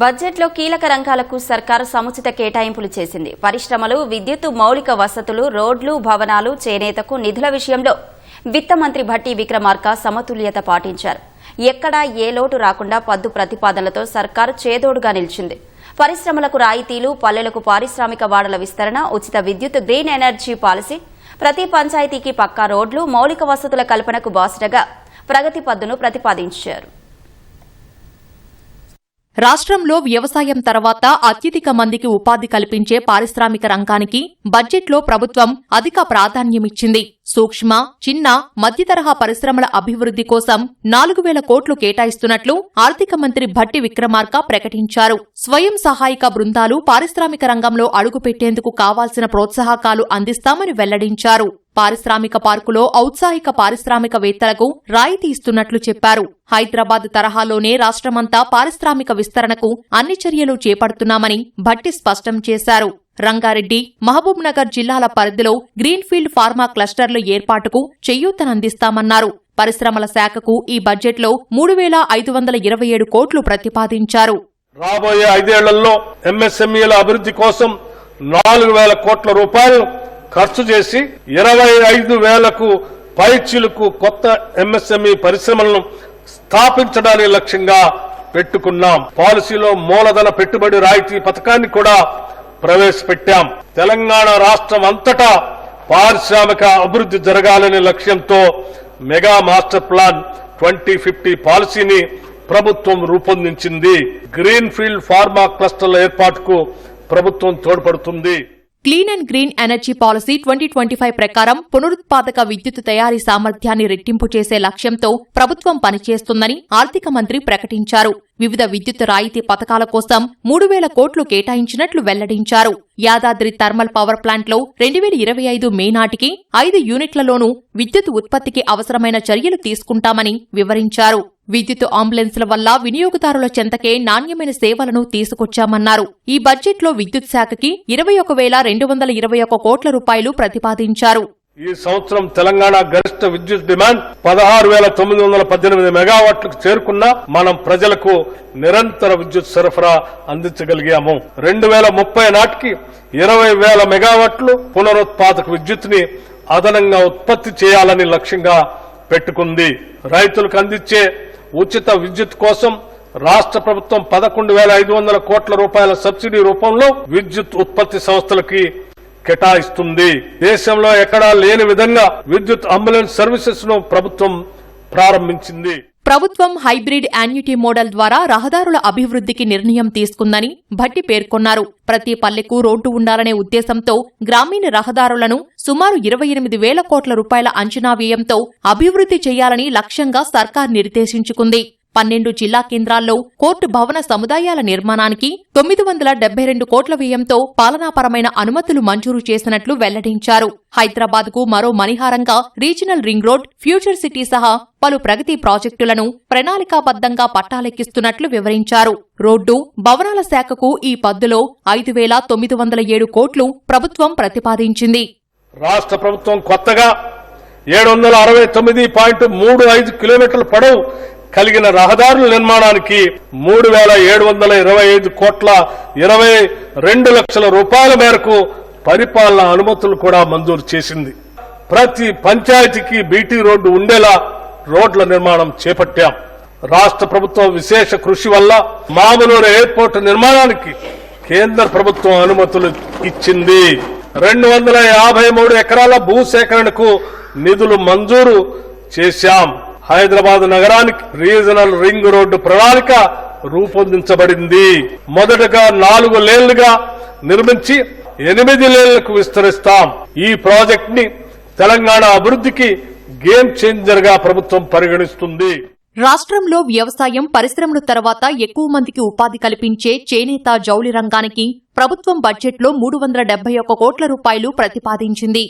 బడ్జెట్లో కీలక రంగాలకు సర్కారు సముచిత కేటాయింపులు చేసింది. పరిశ్రమలు విద్యుత్ మౌలిక వసతులు రోడ్లు భవనాలు చేనేతకు నిధుల విషయంలో విత్త మంత్రి భట్టి విక్రమార్క సమతుల్యత పాటించారు. ఎక్కడా ఏ లోటు రాకుండా పద్దు ప్రతిపాదనలతో సర్కారు చేదోడుగా నిలిచింది. పరిశ్రమలకు రాయితీలు పల్లెలకు పారిశ్రామిక వాడల విస్తరణ ఉచిత విద్యుత్ గ్రీన్ ఎనర్జీ పాలసీ ప్రతి పంచాయతీకి పక్కా రోడ్లు మౌలిక వసతుల కల్పనకు బాసటగా ప్రగతి పద్దును ప్రతిపాదించారు. రాష్ట్రంలో వ్యవసాయం తర్వాత అత్యధిక మందికి ఉపాధి కల్పించే పారిశ్రామిక రంగానికి బడ్జెట్లో ప్రభుత్వం అధిక ప్రాధాన్యమిచ్చింది. సూక్ష్మ చిన్న మధ్యతరహా పరిశ్రమల అభివృద్ధి కోసం నాలుగు వేల కోట్లు కేటాయిస్తున్నట్లు ఆర్థిక మంత్రి భట్టి విక్రమార్క ప్రకటించారు. స్వయం సహాయక బృందాలు పారిశ్రామిక రంగంలో అడుగుపెట్టేందుకు కావాల్సిన ప్రోత్సాహకాలు అందిస్తామని వెల్లడించారు. పారిశ్రామిక పార్కులో ఔత్సాహిక పారిశ్రామికవేత్తలకు రాయితీ ఇస్తున్నట్లు చెప్పారు. హైదరాబాద్ తరహాలోనే రాష్ట్రమంతా పారిశ్రామిక విస్తరణకు అన్ని చర్యలు చేపడుతున్నామని భట్టి స్పష్టం చేశారు. రంగారెడ్డి మహబూబ్నగర్ జిల్లాల పరిధిలో గ్రీన్ఫీల్డ్ ఫార్మా క్లస్టర్ల ఏర్పాటుకు చేయూతనందిస్తామన్నారు. పరిశ్రమల శాఖకు ఈ బడ్జెట్లో మూడు వేల ఐదు వందల ఇరవై ఏడు కోట్లు ప్రతిపాదించారు. రాబోయే ఐదేళ్ళలో ఎంఎస్ఎంఈల అభివృద్ధి కోసం నాలుగు వేల కోట్ల రూపాయలు ఖర్చు చేసి ఇరవై ఐదు వేలకు పైచిలకు కొత్త ఎంఎస్ఎంఈ పరిశ్రమలను స్థాపించడానికి లక్ష్యంగా పెట్టుకున్నాం. పాలసీలో మూలధన పెట్టుబడి రాయితీ పథకాన్ని కూడా ప్రవేశపెట్టాం. తెలంగాణ రాష్ట్రం అంతటా పారిశ్రామిక అభివృద్ధి జరగాలనే లక్ష్యంతో mega master plan twenty fifty పాలసీని ప్రభుత్వం రూపొందించింది. గ్రీన్ ఫీల్డ్ ఫార్మా క్లస్టర్ల ఏర్పాటుకు ప్రభుత్వం తోడ్పడుతుంది. Clean and green energy policy twenty twenty five ప్రకారం పునరుత్పాదక విద్యుత్ తయారీ సామర్థ్యాన్ని రెట్టింపు చేసే లక్ష్యంతో ప్రభుత్వం పనిచేస్తుందని ఆర్థిక మంత్రి ప్రకటించారు. వివిధ విద్యుత్ రాయితీ పథకాల కోసం మూడు వేల కోట్లు కేటాయించినట్లు వెల్లడించారు. యాదాద్రి థర్మల్ పవర్ ప్లాంట్లో రెండు వేల ఇరవై ఐదు మే నాటికి ఐదు యూనిట్లలోనూ విద్యుత్ ఉత్పత్తికి అవసరమైన చర్యలు తీసుకుంటామని వివరించారు. విద్యుత్ అంబులెన్స్ల వల్ల వినియోగదారుల చెంతకే నాణ్యమైన సేవలను తీసుకొచ్చామన్నారు. ఈ బడ్జెట్లో విద్యుత్ శాఖకి ఇరవై ఒక వేల రెండు వందల ఇరవై ఒక కోట్ల రూపాయలు ప్రతిపాదించారు. ఈ సంవత్సరం తెలంగాణ గరిష్ట విద్యుత్ డిమాండ్ పదహారు వేల తొమ్మిది వందల పద్దెనిమిది మెగావాట్లకు చేరుకున్నా మనం ప్రజలకు నిరంతర విద్యుత్ సరఫరా అందించగలిగాము. రెండు వేల ముప్పై నాటికి ఇరవై వేల మెగావాట్లు పునరుత్పాదక విద్యుత్ని అదనంగా ఉత్పత్తి చేయాలని లక్ష్యంగా పెట్టుకుంది. రైతులకు అందించే ఉచిత విద్యుత్ కోసం రాష్ట్ర ప్రభుత్వం పదకొండు వేల ఐదు వందల కోట్ల రూపాయల సబ్సిడీ రూపంలో విద్యుత్ ఉత్పత్తి సంస్థలకి కేటాయిస్తుంది. దేశంలో ఎక్కడా లేని విధంగా విద్యుత్ అంబులెన్స్ సర్వీసెస్ను ప్రభుత్వం ప్రారంభించింది. ప్రభుత్వం హైబ్రిడ్ యాన్యుటీ మోడల్ ద్వారా రహదారుల అభివృద్ధికి నిర్ణయం తీసుకుందని భట్టి పేర్కొన్నారు. ప్రతి పల్లెకు రోడ్డు ఉండాలనే ఉద్దేశంతో గ్రామీణ రహదారులను సుమారు ఇరవై ఎనిమిది వేల కోట్ల రూపాయల అంచనా వ్యయంతో అభివృద్ధి చేయాలని లక్ష్యంగా సర్కార్ నిర్దేశించుకుంది. పన్నెండు జిల్లా కేంద్రాల్లో కోర్టు భవన సముదాయాల నిర్మాణానికి తొమ్మిది వందల డెబ్బై రెండు కోట్ల వ్యయంతో పాలనాపరమైన అనుమతులు మంజూరు చేసినట్లు వెల్లడించారు. హైదరాబాద్కు మరో మణిహారంగా regional ring road future city సహా పలు ప్రగతి ప్రాజెక్టులను ప్రణాళికాబద్దంగా పట్టాలెక్కిస్తున్నట్లు వివరించారు. రోడ్డు భవనాల శాఖకు ఈ పద్దులో ఐదు వేల తొమ్మిది వందల ఏడు కోట్లు ప్రభుత్వం ప్రతిపాదించింది. రాష్ట్ర ప్రభుత్వం కొత్తగా ఏడు వందల అరవై తొమ్మిది పాయింట్ మూడు ఐదు కిలోమీటర్ల పొడవు కలిగిన రహదారుల నిర్మాణానికి మూడు వేల ఏడు వందల ఇరవై ఐదు కోట్ల ఇరవై రెండు లక్షల రూపాయల మేరకు పరిపాలన అనుమతులు కూడా మంజూరు చేసింది. ప్రతి పంచాయతీకి బీటీ రోడ్డు ఉండేలా రోడ్ల నిర్మాణం చేపట్టాం. రాష్ట్ర ప్రభుత్వం విశేష కృషి వల్ల మామూలు ఎయిర్పోర్ట్ నిర్మాణానికి కేంద్ర ప్రభుత్వం అనుమతులు ఇచ్చింది. రెండు వందల యాభై మూడు ఎకరాల భూసేకరణకు నిధులు మంజూరు చేశాం. హైదరాబాద్ నగరానికి రీజనల్ రింగ్ రోడ్డు ప్రణాళిక రూపొందించబడింది. మొదటగా నాలుగు లేన్లుగా నిర్మించి ఎనిమిది లేన్లకు విస్తరిస్తాం. ఈ ప్రాజెక్ట్ని తెలంగాణ అభివృద్ధికి గేమ్ చేంజర్గా ప్రభుత్వం పరిగణిస్తుంది. రాష్ట్రంలో వ్యవసాయం పరిశ్రమల తర్వాత ఎక్కువ మందికి ఉపాధి కల్పించే చేనేత జౌళి రంగానికి ప్రభుత్వం బడ్జెట్లో మూడు వందల డెబ్బై ఒక్క కోట్ల రూపాయలు ప్రతిపాదించింది.